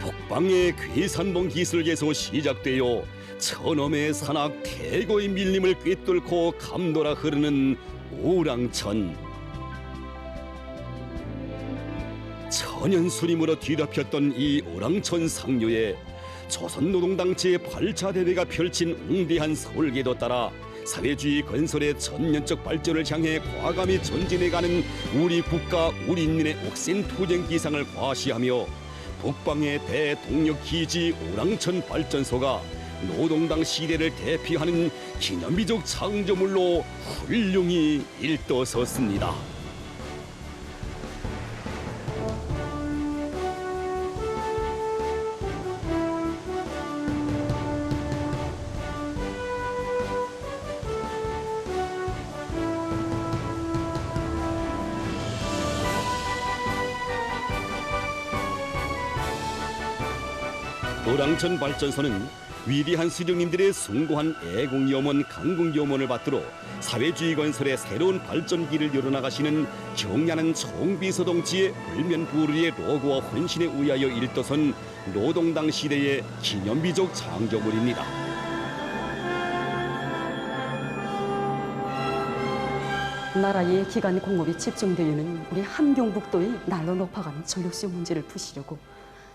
북방의 괴산봉 기술에서 시작되어 천엄의 산악 태고의 밀림을 꿰뚫고 감돌아 흐르는 오랑천 천연수림으로 뒤덮였던 이 오랑천 상류에 조선노동당 제8차 대회가 펼친 웅대한 설계도 따라 사회주의 건설의 전면적 발전을 향해 과감히 전진해가는 우리 국가 우리 인민의 옥센 투쟁 기상을 과시하며 북방의 대동력 기지 오랑천 발전소가 노동당 시대를 대표하는 기념비적 창조물로 훌륭히 일떠섰습니다. 노랑천 발전소는 위대한 수령님들의 숭고한 애국 염원, 강국 염원을 받들어 사회주의 건설의 새로운 발전기를 열어나가시는 경야는 총비서동지의 불면부르의 로고와 헌신에 의하여 일떠선 노동당 시대의 기념비적 창조물입니다. 나라의 기간 공업이 집중되는 우리 함경북도의 날로 높아가는 전력수요 문제를 푸시려고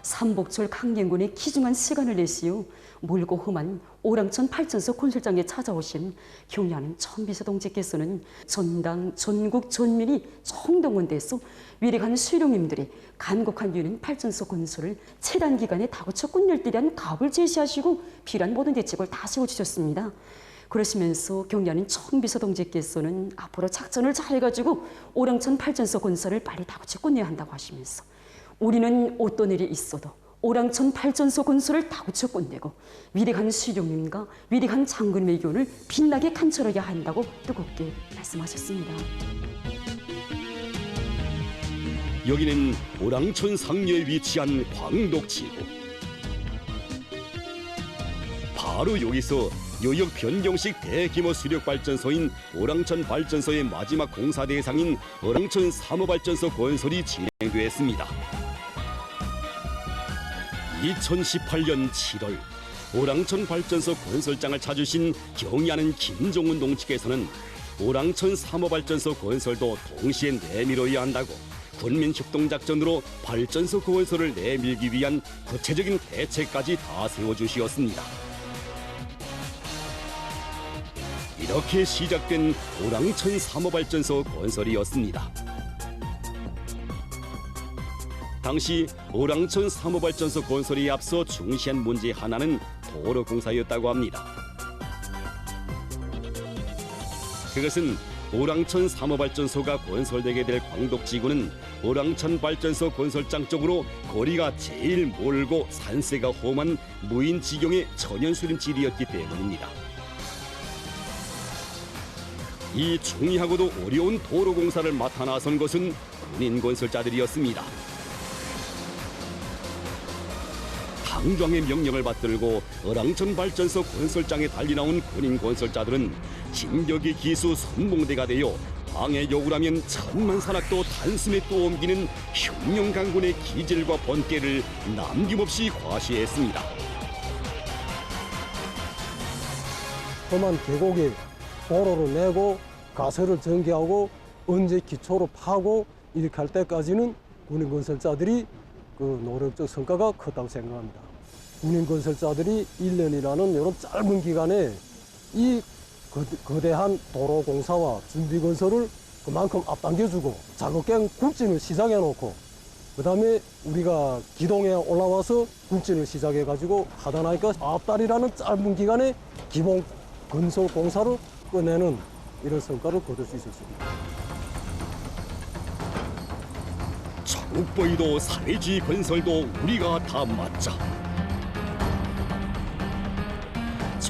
삼복철 강gen군의 귀중한 시간을 내시어 멀고 험한 오랑천 발전소 건설장에 찾아오신 경리하는 천비서 동지께서는 전당 전국 전민이 총동원돼서 위력한 수령님들이 간곡한 유는 발전소 건설을 최단 기간에 다고쳐 끝낼 때란 각을 제시하시고 필요한 모든 대책을 다 세워주셨습니다. 그러시면서 경리하는 청비서 동지께서는 앞으로 작전을 잘 가지고 오랑천 발전소 건설을 빨리 다고쳐 끝내야 한다고 하시면서 우리는 어떤 일이 있어도 오랑천 발전소 건설을 다 고쳐 끝내고 위대한 수령님과 위대한 장군의 교훈을 빛나게 감춰야 한다고 뜨겁게 말씀하셨습니다. 여기는 오랑천 상류에 위치한 광덕지구. 바로 여기서 요역 변경식 대규모 수력 발전소인 오랑천 발전소의 마지막 공사 대상인 오랑천 사모발전소 건설이 진행됐습니다. 2018년 7월 오랑천 발전소 건설장을 찾으신 경의하는 김종훈 동지께서는 오랑천 사모발전소 건설도 동시에 내밀어야 한다고 군민협동작전으로 발전소 건설을 내밀기 위한 구체적인 대책까지 다 세워주시었습니다. 이렇게 시작된 오랑천 사모발전소 건설이었습니다. 당시 오랑천 사모발전소 건설에 앞서 중시한 문제 하나는 도로 공사였다고 합니다. 그것은 오랑천 사모발전소가 건설되게 될 광덕 지구는 오랑천 발전소 건설장 쪽으로 거리가 제일 멀고 산세가 험한 무인 지경의 천연 수림지리였기 때문입니다. 이 중요하고도 어려운 도로 공사를 맡아 나선 것은 군인 건설자들이었습니다. 당장의 명령을 받들고 어랑천 발전소 건설장에 달리 나온 군인 건설자들은 진격의 기수 선봉대가 되어 방해 요구라면 천만 산악도 단숨에 또 옮기는 흉룡 강군의 기질과 번개를 남김없이 과시했습니다. 험한 계곡에 도로를 내고 가설을 전개하고 언제 기초로 파고 이렇게 할 때까지는 군인 건설자들이 그 노력적 성과가 컸다고 생각합니다. 군인 건설자들이 1년이라는 이런 짧은 기간에 이 거대- 거대한 도로 공사와 준비 건설을 그만큼 앞당겨주고 자극갱 굴진을 시작해 놓고 그 다음에 우리가 기동에 올라와서 굴진을 시작해 가지고 하다 나니까 앞달이라는 짧은 기간에 기본 건설 공사를 끝내는 이런 성과를 거둘 수 있었습니다. 정복보이도 사회주의 건설도 우리가 다 맞자.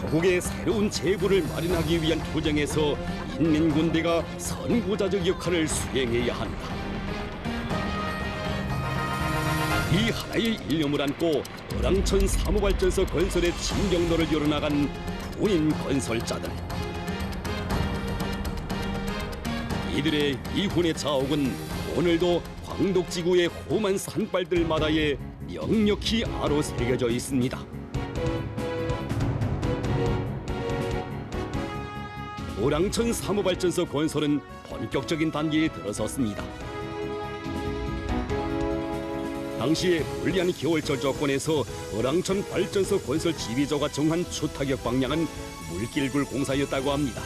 조국의 새로운 제부를 마련하기 위한 투쟁에서 인민군대가 선구자적 역할을 수행해야 한다. 이 하나의 일념을 안고 어랑천 사무발전소 건설의 진경로를 열어나간 군인 건설자들. 이들의 이훈의 자옥은 오늘도 광독지구의 험한 산발들마다에 역력히 아로 새겨져 있습니다. 오랑천 사무발전소 건설은 본격적인 단계에 들어섰습니다. 당시에 불리한 겨울철 조건에서 어랑천 발전소 건설 지휘조가 정한 추타격 방향은 물길굴 공사였다고 합니다.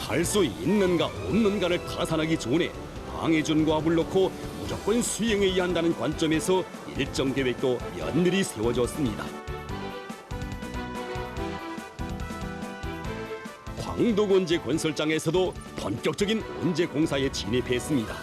할 수 있는가 없는가를 타산하기 전에 방해준 과업을 놓고 무조건 수행해야 한다는 관점에서 일정 계획도 연밀히 세워졌습니다. 광도건제 건설장에서도 본격적인 원제 공사에 진입했습니다.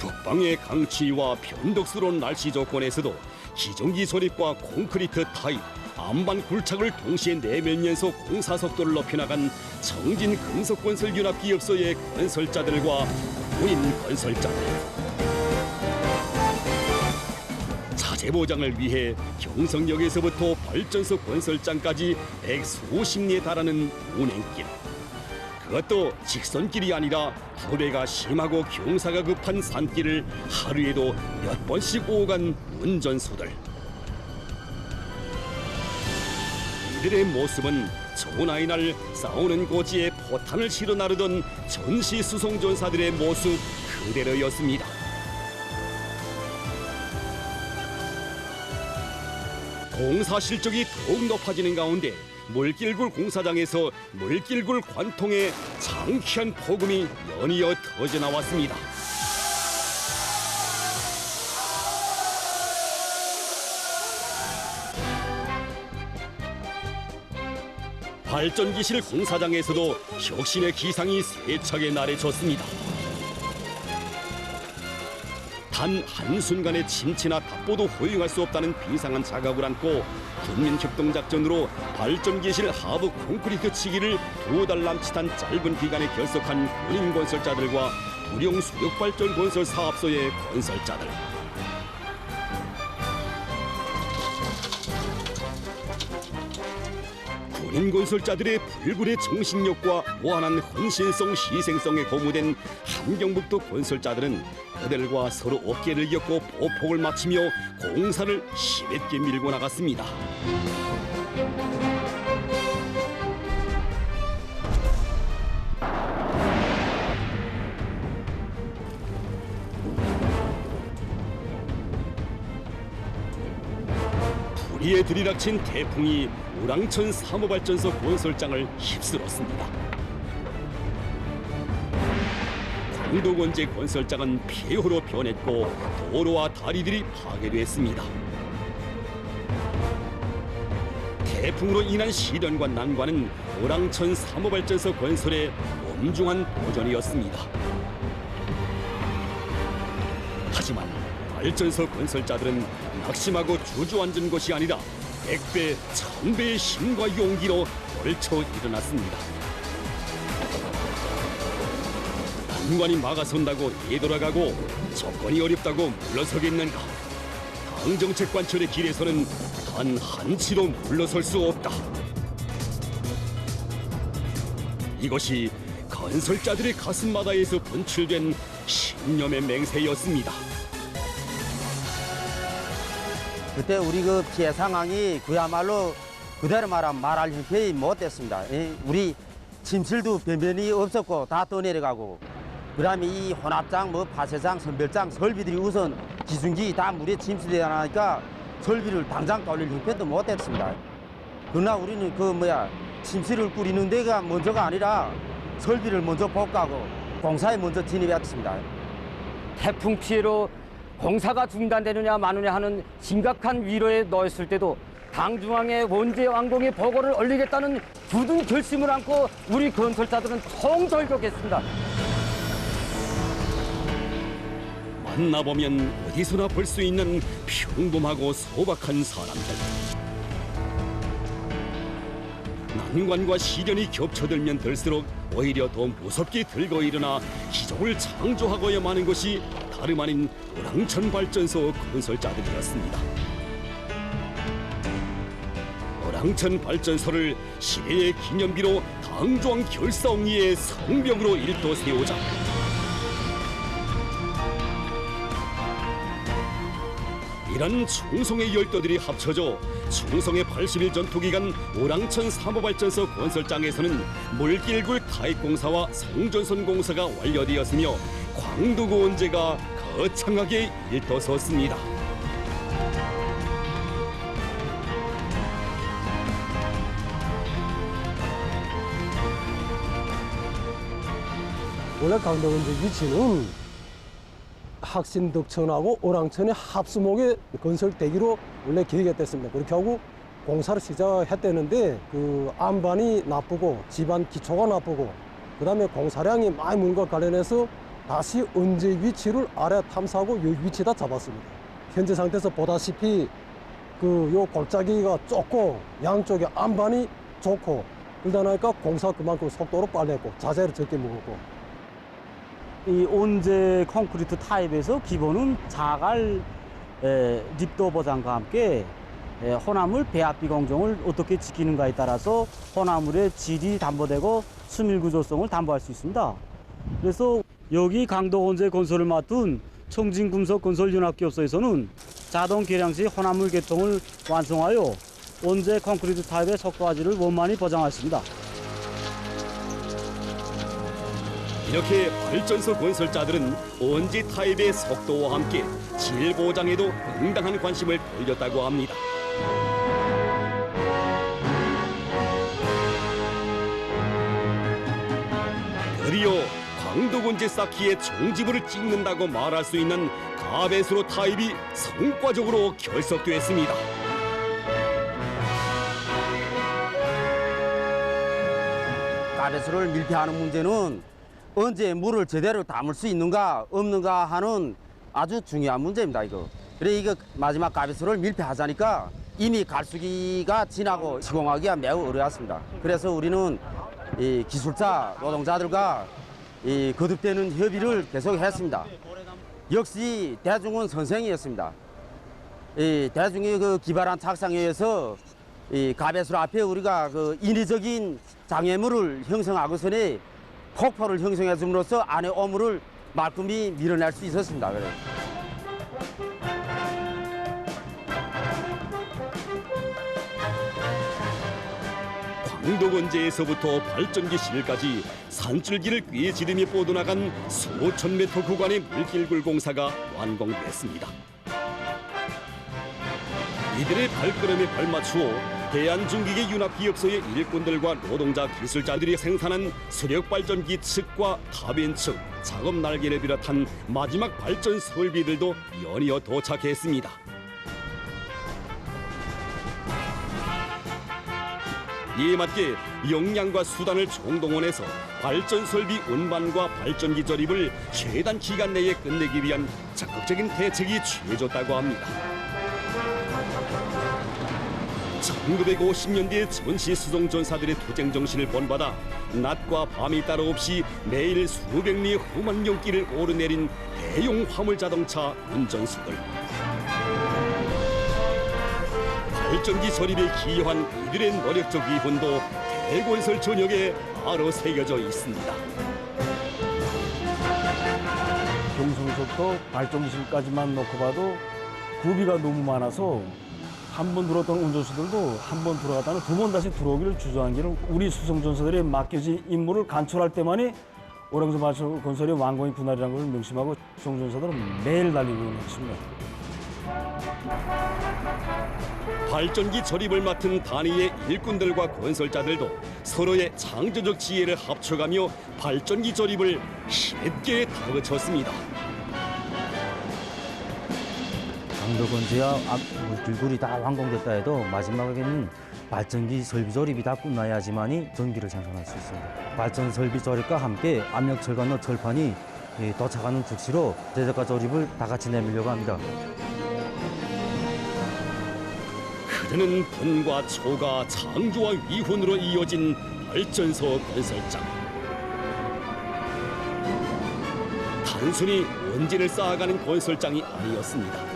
북방의 강추위와 변덕스러운 날씨 조건에서도 기존기 조립과 콘크리트 타입, 안반 굴착을 동시에 내면면서 공사 속도를 높여나간 정진 금속건설 융합기업소의 건설자들과 무인 건설자들. 자재 보장을 위해 경성역에서부터 발전소 건설장까지 백수십 리에 달하는 운행길. 그것도 직선길이 아니라 도배가 심하고 경사가 급한 산길을 하루에도 몇 번씩 오간 운전수들. 이들의 모습은 아이 날 싸우는 고지에 포탄을 실어 나르던 전시 수송 전사들의 모습 그대로였습니다. 공사 실적이 더욱 높아지는 가운데 물길굴 공사장에서 물길굴 관통에 장쾌한 폭음이 연이어 터져 나왔습니다. 발전기실 공사장에서도 혁신의 기상이 세차게 날해졌습니다. 단 한순간의 침체나 답보도 허용할 수 없다는 비상한 자각을 안고 군민협동작전으로 발전기실 하부 콘크리트 치기를 두 달 남짓한 짧은 기간에 결석한 군인 건설자들과 무령 수력발전 건설 사업소의 건설자들. 군인 건설자들의 불굴의 정신력과 무한한 헌신성 희생성에 고무된 함경북도 건설자들은 그들과 서로 어깨를 엮고 보폭을 맞추며 공사를 힘있게 밀고 나갔습니다. 불의에 들이닥친 태풍이 우랑천 사무발전소 건설장을 휩쓸었습니다. 광도건제 건설장은 폐허로 변했고 도로와 다리들이 파괴됐습니다. 태풍으로 인한 시련과 난관은 오랑천 사무발전소 건설의 엄중한 도전이었습니다. 하지만 발전소 건설자들은 낙심하고 주저앉은 것이 아니라 백배, 천배의 힘과 용기로 걸쳐 일어났습니다. 난관이 막아선다고 되돌아가고 조건이 어렵다고 물러서겠는가? 당정책 관철의 길에서는 단 한치도 물러설 수 없다. 이것이 건설자들의 가슴마다에서 분출된 신념의 맹세였습니다. 그때 우리 그 피해 상황이 그야말로 그대로 말하면 말할 형편이 못 됐습니다. 예, 우리 침실도 변변히 없었고 다 떠내려가고 그다음에 이 혼합장, 뭐 파쇄장, 선별장 설비들이 우선 기중기 다 물에 침수되다 나니까 설비를 당장 돌릴 형편도 못 됐습니다. 그러나 우리는 그 뭐야 침실을 꾸리는 데가 먼저가 아니라 설비를 먼저 복구하고 공사에 먼저 진입했습니다. 태풍 피해로 공사가 중단되느냐 마느냐 하는 심각한 위로에 놓였을 때도 당중앙의 원제 완공의 보고를 올리겠다는 굳은 결심을 안고 우리 건설자들은 총돌격했습니다. 만나보면 어디서나 볼 수 있는 평범하고 소박한 사람들. 난관과 시련이 겹쳐들면 들수록 오히려 더 무섭게 들고 일어나 기적을 창조하고야 마는 것이 다름 아닌 오랑천 발전소 건설자들이었습니다. 오랑천 발전소를 시대의 기념비로 당조항 결사옹리의 성벽으로 일도 세우자 이런 충성의 열도들이 합쳐져 충성의 80일 전투기간 오랑천 사모발전소 건설장에서는 물길굴 타입공사와 송전선 공사가 완료되었으며 광두구 원제가 거창하게 일떠섰습니다. 원래 강덕원제 위치는 학신덕천하고 오랑천의 합수목의 건설대기로 원래 계획했댔습니다. 그렇게 하고 공사를 시작했대는데 그 안반이 나쁘고 집안 기초가 나쁘고 그 다음에 공사량이 많이 문것 관련해서 다시 언제 위치를 아래 탐사하고 요 위치 다 잡았습니다. 현재 상태에서 보다시피 그 요 골짜기가 좁고 양쪽에 안반이 좋고 그러다 보니까 공사 그만큼 속도로 빨리 했고 자재를 적게 먹었고 이 온제 콘크리트 타입에서 기본은 자갈 에, 립도 보장과 함께 에, 혼합물 배합비 공정을 어떻게 지키는가에 따라서 혼합물의 질이 담보되고 수밀 구조성을 담보할 수 있습니다. 그래서 여기 강도 온제 건설을 맡은 청진금속 건설연합기업소에서는 자동 계량 시 혼합물 개통을 완성하여 온제 콘크리트 타입의 속도화질을 원만히 보장하였습니다. 이렇게 발전소 건설자들은 온지 타입의 속도와 함께 질 보장에도 응당한 관심을 돌렸다고 합니다. 드디어 광도곤지 쌓기에 종지부를 찍는다고 말할 수 있는 가베스로 타입이 성과적으로 결석됐습니다. 가베수를 밀폐하는 문제는 언제 물을 제대로 담을 수 있는가 없는가 하는 아주 중요한 문제입니다 이거. 그래 이거 마지막 가베수를 밀폐하자니까 이미 갈수기가 지나고 시공하기가 매우 어려웠습니다. 그래서 우리는 이 기술자 노동자들과 이 거듭되는 협의를 계속했습니다. 역시 대중은 선생이었습니다. 이 대중이 그 기발한 착상에 의해서 이 가베술 앞에 우리가 그 인위적인 장애물을 형성하고서는 폭포를 형성해 줌으로써 안에 오물을 말끔히 밀어낼 수 있었습니다. 그래. 광도건제에서부터 발전기 실까지 산줄기를 꿰지르며 뻗어나간 수천 메터 구간의 물길굴 공사가 완공됐습니다. 이들의 발걸음에 발맞추어 대한중기계 윤합기업소의 일꾼들과 노동자 기술자들이 생산한 수력발전기 측과 타빈 측, 작업 날개를 비롯한 마지막 발전 설비들도 연이어 도착했습니다. 이에 맞게 역량과 수단을 총동원해서 발전 설비 운반과 발전기 조립을 최단 기간 내에 끝내기 위한 적극적인 대책이 취해졌다고 합니다. 1950년대 전시 수송 전사들의 투쟁 정신을 본받아 낮과 밤이 따로 없이 매일 수백 리의 험한 용길을 오르내린 대용 화물 자동차 운전수들. 발전기 조립에 기여한 이들의 노력적 위훈도 대건설 전역에 바로 새겨져 있습니다. 경성부터 발전기실까지만 놓고 봐도 구비가 너무 많아서 한 번 들어왔던 운전수들도 한 번 들어갔다는 두 번 다시 들어오기를 주저한 길은 우리 수송전사들의 맡겨진 임무를 간철할 때만이 오랑수 발전 건설의 완공이 그날이라는 것을 명심하고 수송전사들은 매일 달리고 있는 것입니다. 발전기 조립을 맡은 단위의 일꾼들과 건설자들도 서로의 창조적 지혜를 합쳐가며 발전기 조립을 힘있게 다그쳤습니다. 강도건지와 물길굴이 다 완공됐다 해도 마지막에는 발전기 설비 조립이 다 끝나야지만이 전기를 생산할 수 있습니다. 발전 설비 조립과 함께 압력 철관로 철판이 예, 도착하는 즉시로 제작과 조립을 다 같이 내밀려고 합니다. 흐르는 분과 초가 창조와 위훈으로 이어진 발전소 건설장. 단순히 원진을 쌓아가는 건설장이 아니었습니다.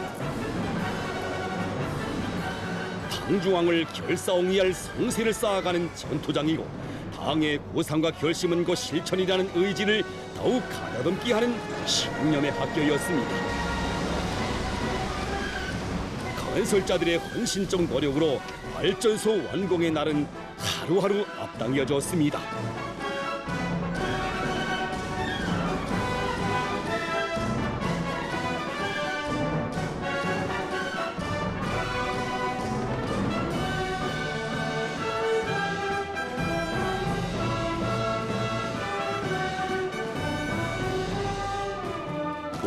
당중왕을 결사옹이할 성세를 쌓아가는 전투장이고 당의 고상과 결심은 그 실천이라는 의지를 더욱 가다듬게 하는 신념의 학교였습니다. 건설자들의 헌신적 노력으로 발전소 완공의 날은 하루하루 앞당겨졌습니다.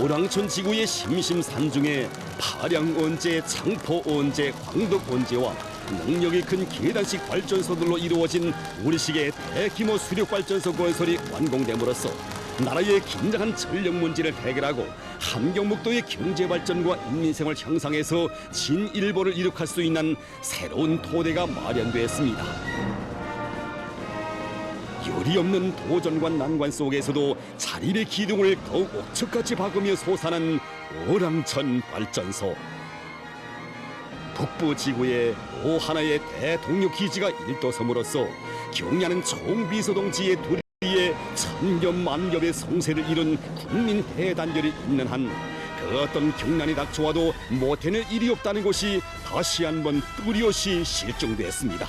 오랑천 지구의 심심산중에 파량 원제, 창포 원제, 광덕 원제와 능력이 큰 계단식 발전소들로 이루어진 우리식의 대규모 수력 발전소 건설이 완공됨으로써 나라의 긴장한 전력 문제를 해결하고 함경북도의 경제 발전과 인민 생활 향상에서 진일보를 이룩할 수 있는 새로운 토대가 마련되었습니다. 열이 없는 도전과 난관 속에서도 자립의 기둥을 더욱 옥석같이 박으며 솟아난 오랑천 발전소. 북부 지구에 또 하나의 대동력 기지가 일도섬으로써 경야는 총비서동지의 도리에 천겹 만겹의 성세를 이룬 국민 대단결이 있는 한 그 어떤 경난이 닥쳐와도 못해낼 일이 없다는 것이 다시 한번 뚜렷이 실증됐습니다.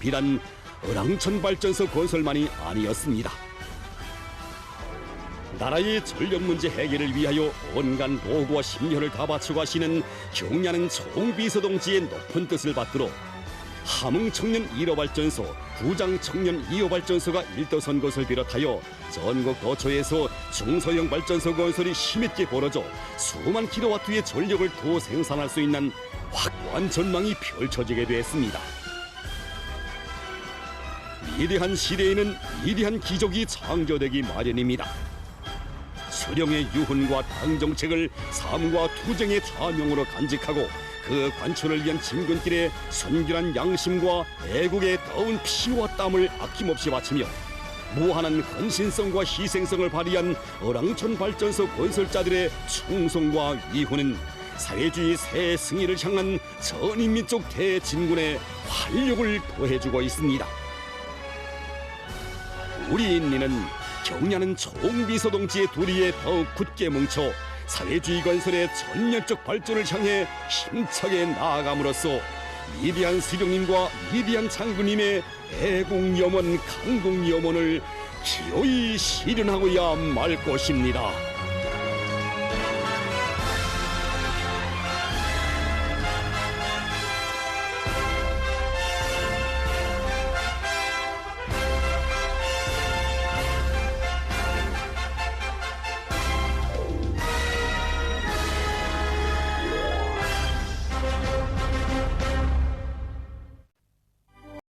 비단 어랑천 발전소 건설만이 아니었습니다. 나라의 전력 문제 해결을 위하여 온갖 노고와 심혈을 다 바쳐가시는 경야는 총비서동지의 높은 뜻을 받들어 함흥 청년 1호 발전소, 부장 청년 2호 발전소가 일도선 것을 비롯하여 전국 도처에서 중소형 발전소 건설이 힘있게 벌어져 수만 킬로와트의 전력을 더 생산할 수 있는 확고한 전망이 펼쳐지게 됐습니다. 위대한 시대에는 위대한 기적이 창조되기 마련입니다. 수령의 유훈과 당 정책을 삶과 투쟁의 좌명으로 간직하고 그 관철을 위한 진군길에 순결한 양심과 애국의 더운 피와 땀을 아낌없이 바치며 무한한 헌신성과 희생성을 발휘한 어랑천 발전소 건설자들의 충성과 위훈은 사회주의 새 승리를 향한 전인민족 대진군에 활력을 더해주고 있습니다. 우리 인민은 경야는 총비서 동지의 도리에 더욱 굳게 뭉쳐 사회주의 건설의 전면적 발전을 향해 힘차게 나아감으로써 위대한 수령님과 위대한 장군님의 애국 염원, 강국 염원을 기어이 실현하고야 말 것입니다.